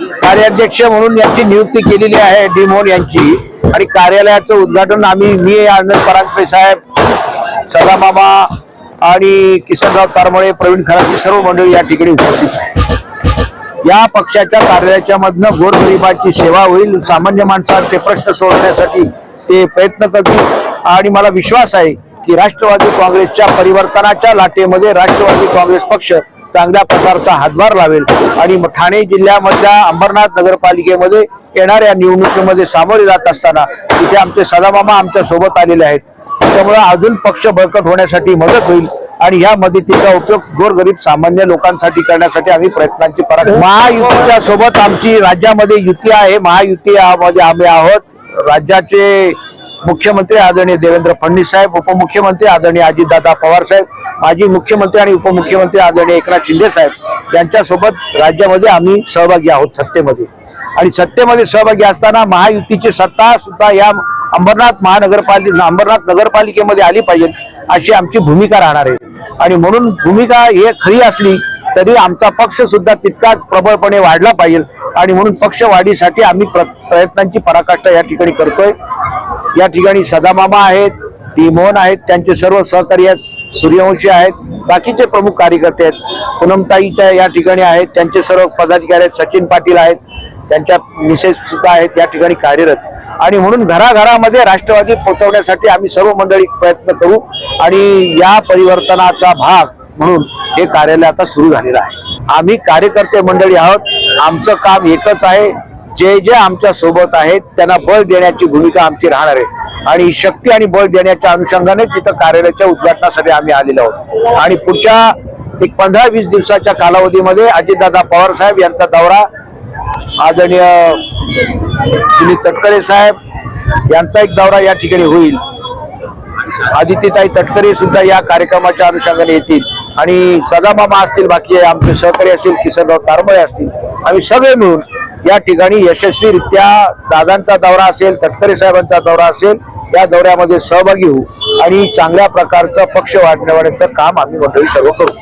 कार्याध्यक्ष म्हणून यांची नियुक्ती केलेली आहे डिमोन यांची. आणि कार्यालयाचं उद्घाटन आम्ही मी आनंद परांजपे साहेब सदामामा आणि किसनराव तारमळे प्रवीण खराची सर्व मंडळी या ठिकाणी उपस्थित आहे या पक्षाच्या कार्यालयाच्या मधनं गोरगरिबांची सेवा होईल सामान्य माणसांचे प्रश्न सोडवण्यासाठी ते प्रयत्न करतील. आणि मला विश्वास आहे की राष्ट्रवादी काँग्रेसच्या परिवर्तनाच्या लाटेमध्ये राष्ट्रवादी काँग्रेस पक्ष चांगल्या प्रकारचा हातभार लावेल. आणि ठाणे जिल्ह्यामधल्या अंबरनाथ नगरपालिकेमध्ये येणाऱ्या निवडणुकीमध्ये सामोरे जात असताना तिथे आमचे सदामामा आमच्यासोबत आलेले आहेत. त्यामुळे अजून पक्ष बळकट होण्यासाठी मदत होईल आणि या मदतीचा उपयोग गोरगरीब सामान्य लोकांसाठी करण्यासाठी आम्ही प्रयत्नांची पराग महायुतीच्या सोबत आमची राज्यामध्ये युती आहे. महायुती मध्ये आम्ही आहोत. राज्याचे मुख्यमंत्री आदरणीय देवेंद्र फडणवीस साहेब उपमुख्यमंत्री आदरणीय अजितदादा पवार साहेब माजी मुख्यमंत्री आणि उपमुख्यमंत्री आदरणीय एकनाथ शिंदे साहेब यांच्यासोबत राज्यामध्ये आम्ही सहभागी आहोत सत्तेमध्ये. आणि सत्तेमध्ये सहभागी असताना महायुतीची सत्ता सुद्धा या अंबरनाथ महानगरपालिका अंबरनाथ नगरपालिकेमध्ये आली पाहिजे अशी आमची भूमिका राहणार आहे. आणि म्हणून भूमिका हे खरी असली तरी आमचा पक्ष सुद्धा तितकाच प्रबळपणे वाढला पाहिजे. आणि म्हणून पक्ष वाढीसाठी आम्ही प्र- प्रयत्नांची पराकाष्ठा या ठिकाणी करतोय. या ठिकाणी सदामामा आहेत टिमोहन आहेत त्यांचे सर्व सहकारी आहेत सूर्यवंशी आहेत बाकीचे प्रमुख कार्यकर्ते आहेत. पूनमताई त्या या ठिकाणी आहेत त्यांचे सर्व पदाधिकारी आहेत सचिन पाटील आहेत त्यांच्या मिसेस सुद्धा आहेत या ठिकाणी कार्यरत. आणि म्हणून घराघरामध्ये राष्ट्रवादी पोहोचवण्यासाठी आम्ही सर्व मंडळी प्रयत्न करू आणि या परिवर्तनाचा भाग म्हणून हे कार्यालय आता सुरू झालेलं आहे. आम्ही कार्यकर्ते मंडळी आहोत आमचं काम एकच आहे जे जे आमच्यासोबत आहेत त्यांना बळ देण्याची भूमिका आमची राहणार आहे. आणि शक्ती आणि बळ देण्याच्या अनुषंगाने तिथं कार्यालयाच्या उद्घाटनासाठी आम्ही आलेलो आहोत. आणि पुढच्या एक पंधरा वीस दिवसाच्या कालावधीमध्ये अजितदादा पवार साहेब यांचा दौरा आदरणीय सुनील तटकरे साहेब यांचा एक दौरा या ठिकाणी होईल. आदित्यताई तटकरे सुद्धा या कार्यक्रमाच्या अनुषंगाने येतील. आणि सदामामा असतील बाकी आमचे सहकारी असतील किसनराव तारमळे असतील आम्ही सगळे मिळून या ठिकाणी यशस्वीरित्या दादांचा दौरा असेल तटकरे साहेबांचा दौरा असेल या दौऱ्यामध्ये सहभागी होऊ आणि चांगल्या प्रकारचं पक्ष वाढण्याचं काम आम्ही मंडळी सर्व करू.